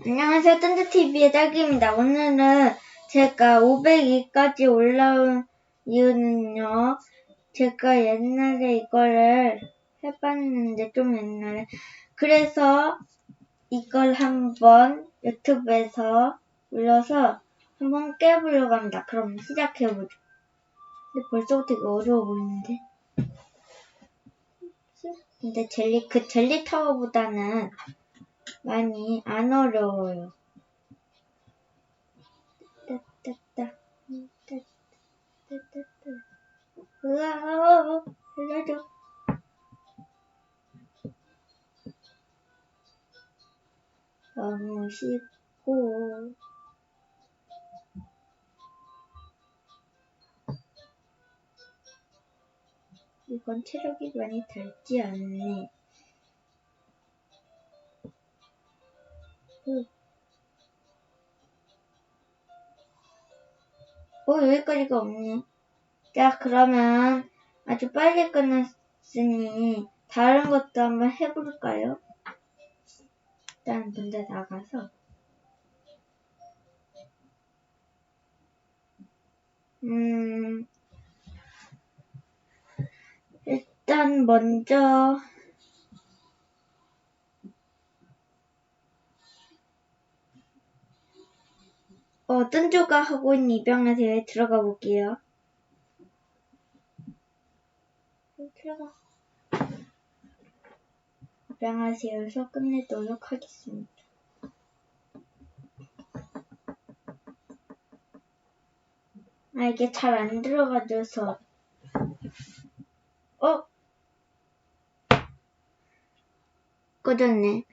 안녕하세요. 뜬드TV의 딸기입니다. 오늘은 제가 502까지 올라온 이유는요. 제가 옛날에 이거를 해봤는데, 좀 옛날에. 그래서 이걸 한번 유튜브에서 올려서 한번 깨보려고 합니다. 그럼 시작해보죠. 근데 벌써부터 되게 어려워 보이는데. 근데 젤리, 그 젤리 타워보다는 많이 안 어려워요. 따따따, 따 따따따. 으아, 살려줘. 너무 쉽고. 이건 체력이 많이 닳지 않네. 응. 어, 여기까지가 없네. 자, 그러면 아주 빨리 끝났으니 다른 것도 한번 해볼까요? 일단 먼저 나가서 음 일단 먼저 어, 뜬조가 하고 있는 입양에 대해 들어가 볼게요. 들어가. 입양하세요서 끝내도록 하겠습니다. 아, 이게 잘 안 들어가져서. 어? 꺼졌네.